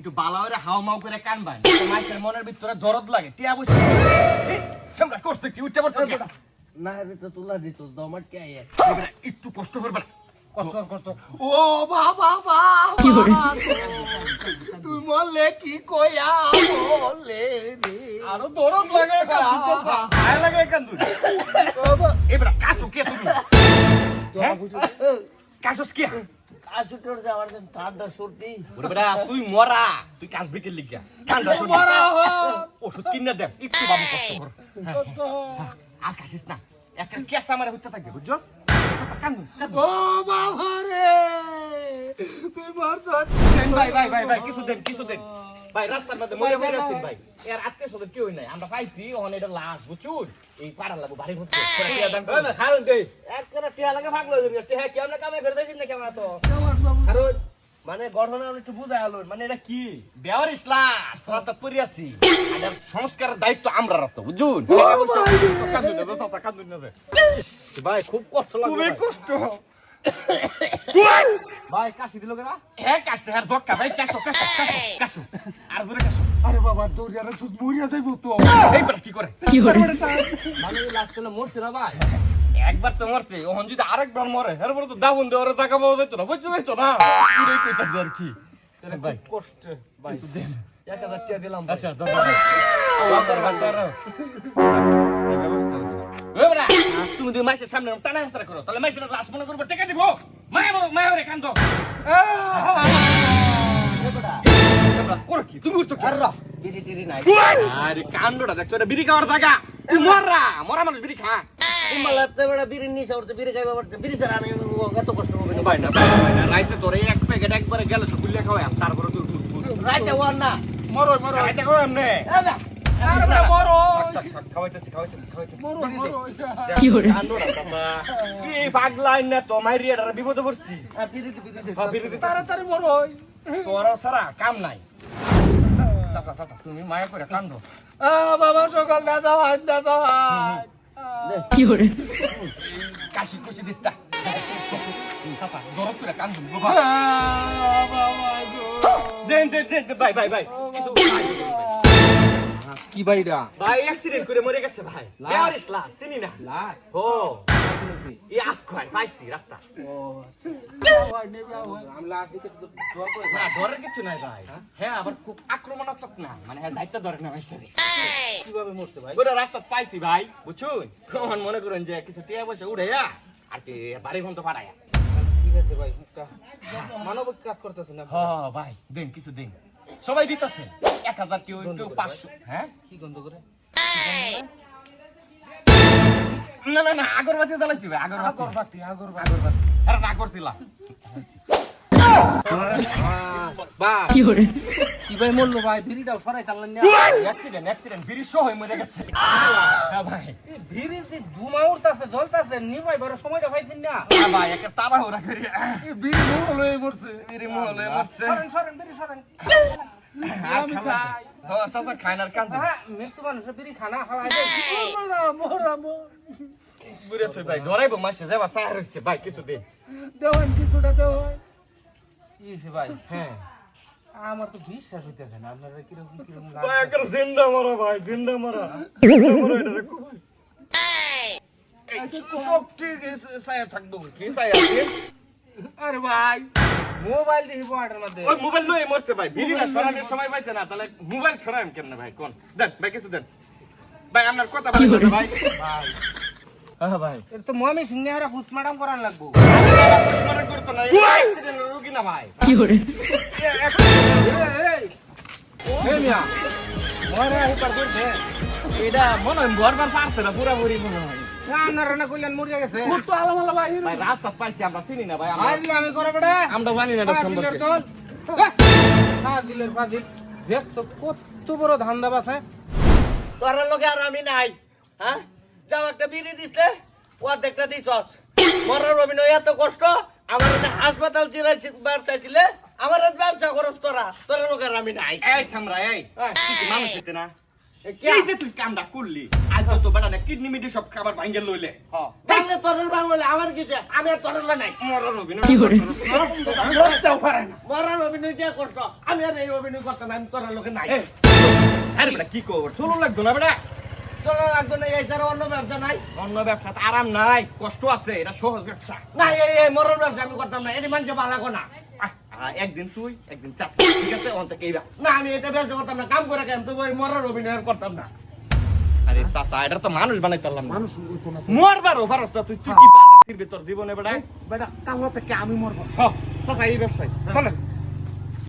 একটু বালা হইরে হাও মাও করে কানবাই মাইসের মনের ভিতরে দরদ লাগে টিয়া বুঝছি সামরা করতে কি? উঠতে পারতে কি না রে তো তুলা দিত দমাট কে এবারে একটু কষ্ট করবে না। কষ্ট কষ্ট। ও বাবা বাবা তুই মরলে কি কইয়া বলে রে? আরও দরদ লাগে আয় লাগে কান তুই এবারে কাশো কে তুমি? হ্যাঁ? কাশোস কে? কাজুটোর যাওয়ার দিন ঠান্ডা সর্দি। বেটা তুই মরা তুই ঠান্ডা মরা ওষুধ কিনে দে একটু বাবু কষ্ট কর। কষ্ট আর কাশিস না। একটা কেস আমার হইতে থাকবে বুঝছস? কান্দু ও বাবা রে ভাই ভাই ভাই ভাই কিছু দেন কিছু দেন। ভাই রাস্তার মধ্যে মরে মরে আছেন ভাই। এর আত্মীয় স্বজন কেউই নাই। আমরা পাইছি ওখানে এটা লাশ বুঝছুন এই পাড়ার লাগু বাড়ি ভর্তি করে টিয়া দাম ওই না খারুন কই এক করে টিয়া লাগে ভাগলো টিয়া কেমন কামে করে দিছিস না কেমন তো? খারুন মানে গঠন একটু আলো মানে এটা কি? বেওয়ার ইসলাম রাস্তা পড়ে আছি। সংস্কারের দায়িত্ব আমরা রাখতো বুঝুন ভাই। খুব কষ্ট লাগে খুবই কষ্ট। ভাই কাশি দিল কেনা? হ্যাঁ কাশছে হ্যাঁ দক্কা ভাই কাশো কাশো কাশো কাশো। আর জোরে কাশো। আরে বাবা দৌড়িয়া রাখছিস মরিয়া যাইবো তো। এইবার কি করে? মানে লাস্ট করে মরছে না ভাই। একবার তো মরছে ওহন যদি আরেকবার মরে এরপরে তো দাবুন দেওয়ার টাকা পাওয়া যেত না বুঝতে যাইতো না? এটাই কইতাছি আর কি। ভাই কষ্ট ভাই। এক হাজার টিয়া দিলাম আচ্ছা দাদা তুমি দুই মাসের সামনে টানা হেসরা করো তাহলে মাসের লাশ মনে করব টাকা দিব। মায়া মায়া রে কান্দ। করো কি? তুমি বুঝতো কি? বিড়ি টিড়ি নাই। আরে কান্দটা দেখছ? এটা বিড়ি খাওয়ার জায়গা। তুই মররা মরা মানুষ বিড়ি খা। কুম্বালাতে বড় বিড়ি নিছে ওরতে বিড়ি খাইবা বড় বিড়ি স্যার আমি এত কষ্ট হবে না ভাই না রাইতে তোরে এক প্যাকেট একবারে গেলে তো খাওয়াই তারপরে তুই রাইতে ওয়ার না। মরো মরো। রাইতে খাওয়াই এমনে বিপদে পড়ছি। বিড়ি বিড়ি হ্যাঁ, বিড়ি দিতেছি। তাড়াতাড়ি মরো তোর সারা কাম নাই। চাচা চাচা তুমি মায়া করে কান্দো। বাবা সকাল না যাও আজ না। যাও কাশি কুশি দিস না। চাচা গরম করে কান্দো গো। দেন দেন দেন দেন, ভাই ভাই ভাই কিছু সাহায্য করুন ভাই। কি ভাইরা ভাই অ্যাক্সিডেন্ট করে মরে গেছে ভাই। বেয়ারিশ লাশ চিনি না। লাখ ও। ই আস খায় পাইছি রাস্তা। আমি লাখ দিকে তো দোয়া করে না ডরের কিছু নাই ভাই। হ্যাঁ? আবার খুব আক্রমণাত্মক না। মানে হ্যাঁ যাইতে ধরে না ভাই কীভাবে মরছে ভাই? ওটা রাস্তা পাইছি ভাই বুঝছুন? কখন মনে করেন যে কিছু টিয়া বসে উড়াইয়া আর কি বাড়ি ঘন্ট পাঠাইয়া ঠিক আছে ভাই মানবিক কাজ করতেছেন না হ ভাই দেন কিছু দিন। সবাই দিতেছে। এক হাজার কেউ কেউ পাঁচশো। হ্যাঁ? কি গন্ধ করে? না না না আগরবাতি জ্বালাইছি ভাই আগরবাতি। আগরবাতি আগরবাতি। আরে না করছিলাম। কি ভাই মরলো ভাই? বিড়িটাও সরাই তারলেন না অ্যাক্সিডেন্ট অ্যাক্সিডেন্ট বিড়ি সহ মরে গেছে। হ্যাঁ ভাই। এই বিড়িতে ধুমা উঠতাছে জ্বলতাছে নিভাই বড় সময়টা পাইছেন না? ভাই একে তাড়াহুড়া করি। এই বিড়ি মোড় লয়ে মরছে। বিড়ি মহলে মরছে। সরেন সরেন বিড়ি সরেন। আমি খাই ও চাচা খাইনার কান্দ। হ্যাঁ মৃত্যু মানুষের বিড়ি খানা খাওয়া যায়। মোরা মোরা মোর। বুড়ে তুই ভাই ডরাইবো মাসে যাবা সাহার হইছে ভাই কিছু দিন দেওয়ান কিছুটা দেওয়ান। ইসে ভাই। হ্যাঁ। আমার তো বিশ্বাস হইতেছে না আপনারা কীরকম কীরকম ভাই জিন্দা মরা ভাই জিন্দা মরা। জিন্দা এটা আরে ভাই মোবাইল মধ্যে। ওই মোবাইল ভাই বিড়িটা সরানোর সময় পাইছে না তাহলে মোবাইল কেমনে ভাই? কোন? দেন ভাই কিছু দেন। ভাই আপনার কথা বলেন ভাই। ভাই। হ্যাঁ ভাই। এটা তো মমি সিং নেহারা পুষ্মাডাম করান লাগবো। করতো না অ্যাক্সিডেন্ট রোগী না ভাই হিপার করছে এটা মনে হয় ঘরবার পারছে না পুরাপুরি মনে হয়। রান্না রান্না করলেন মরিয়া গেছে। একটু আলামালা ভাই ভাই রাস্তা পাইছি আমরা চিনি না ভাই আমরা আইলে আমি করে বেড়া আমরা জানি না দেখছ কত বড় ধান্দা বাসে তোর লগে আর আমি নাই হ্যাঁ? যাও একটা বিড়ি দিছিলে অর্ধেকটা দিছস মরার অভিনয় এত কষ্ট আমার হাসপাতাল চিরাই বার চাইছিলে আমার ব্যবসা করস তোরা তোর লগে আর আমি নাই। এই সামরা এই কি মানুষ হইতে না? এই যে তুই কামটা করলি আজ তো বেটা না কিডনি মিডি সব খাবার ভাঙ্গে লইলে। বাংলা তরল বাংলা আমার কিছু আমি আর তরল নাই। মরার অভিনয় কি করে? করতেও পারে না। মরার অভিনয় দিয়ে কষ্ট আমি আর এই অভিনয় করতাম না, আমি তরল লোকে নাই। আরে বেটা কি কর চলো লাগতো না বেটা? না অন্য ব্যবসা নাই। অন্য ব্যবসাতে আরাম নাই কষ্ট আছে এটা সহজ ব্যবসা। না এই এই ব্যবসা আমি করতাম না এটি মানুষে ভালো না। একদিন তুই একদিন চাষি ঠিক আছে? অন্ত কে না আমি এটা ব্যবসা করতাম না কাম করে কেন তো ওই মরার অভিনয় করতাম না। আরে এটা তো মানুষ বানাই পারলাম না। মানুষ মরবার ওভার তুই তুই কি বাড়া ফিরবে তোর জীবনে বেটা বেটা কামড়া থেকে আমি মরবো? হ চাচা এই ব্যবসায়। চলে